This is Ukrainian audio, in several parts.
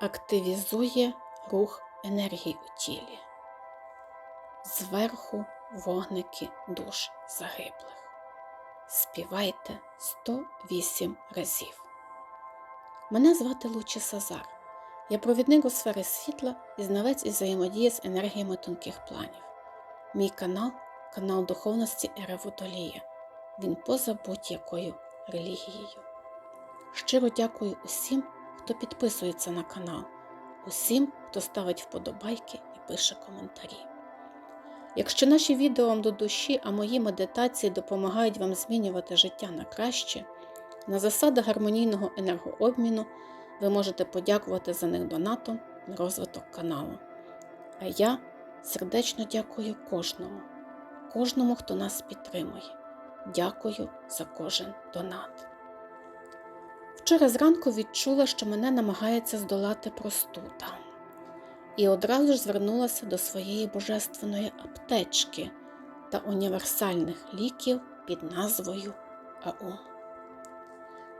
активізує рух енергії у тілі. Зверху вогники душ загиблих. Співайте 108 разів. Мене звати Лучі Сазар. Я провідник у сфері світла і знавець із взаємодії з енергіями тонких планів. Мій канал канал духовності Ера Водолія. Він поза будь-якою релігією. Щиро дякую усім, хто підписується на канал, усім, хто ставить вподобайки і пише коментарі. Якщо наші відео вам до душі, а мої медитації допомагають вам змінювати життя на краще, на засадах гармонійного енергообміну ви можете подякувати за них донатом на розвиток каналу. А я сердечно дякую кожному, кожному, хто нас підтримує. Дякую за кожен донат. Вчора зранку відчула, що мене намагається здолати простуда, і одразу ж звернулася до своєї божественної аптечки та універсальних ліків під назвою Аум.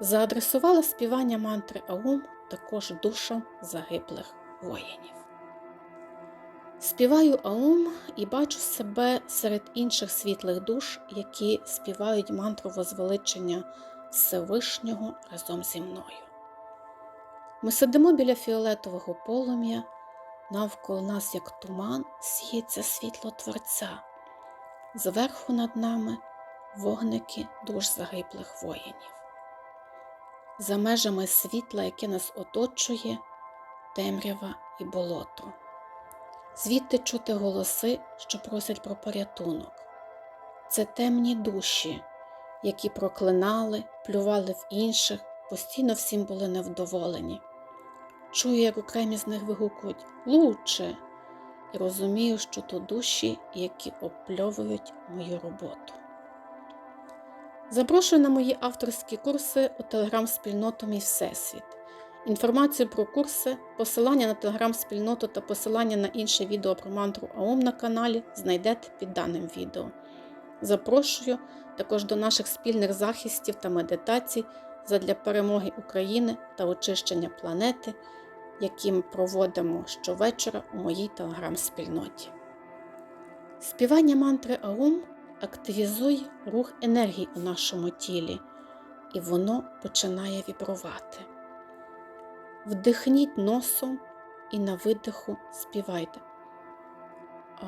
Заадресувала співання мантри Аум також душам загиблих воїнів. Співаю Аум і бачу себе серед інших світлих душ, які співають мантру возвеличення Всевишнього разом зі мною. Ми сидимо біля фіолетового полум'я, навколо нас, як туман, сіється світло Творця, зверху над нами вогники душ загиблих воїнів. За межами світла, яке нас оточує, темрява і болото. Звідти чути голоси, що просять про порятунок. Це темні душі, які проклинали, плювали в інших, постійно всім були невдоволені. Чую, як окремі з них вигукують лучше, і розумію, що то душі, які опльовують мою роботу. Запрошую на мої авторські курси у телеграм-спільноту Мій Всесвіт. Інформацію про курси, посилання на телеграм-спільноту та посилання на інше відео про мантру АОМ на каналі знайдете під даним відео. Запрошую також до наших спільних захистів та медитацій задля перемоги України та очищення планети, які ми проводимо щовечора у моїй телеграм-спільноті. Співання мантри Аум активізує рух енергії у нашому тілі, і воно починає вібрувати. Вдихніть носом і на видиху співайте. А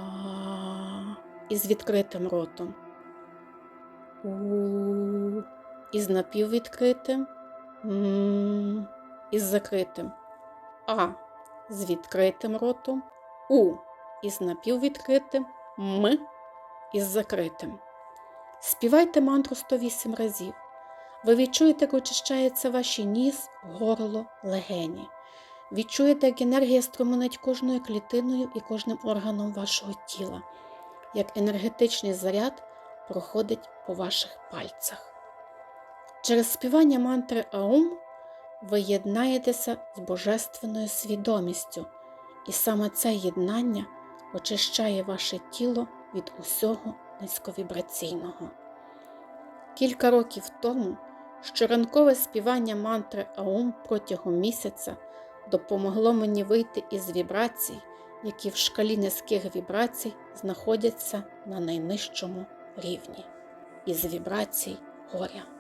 із відкритим ротом. У із напіввідкритим, із закритим. А з відкритим ротом, У із напіввідкритим, М із закритим. Співайте мантру 108 разів. Ви відчуєте, як очищається ваші ніс, горло, легені. Відчуєте, як енергія струменить кожною клітиною і кожним органом вашого тіла, як енергетичний заряд проходить по ваших пальцях. Через співання мантри Аум ви єднаєтеся з божественною свідомістю, і саме це єднання очищає ваше тіло від усього низьковібраційного. Кілька років тому щоранкове співання мантри Аум протягом місяця допомогло мені вийти із вібрацій, які в шкалі низьких вібрацій знаходяться на найнижчому рівні, із вібрацій горя.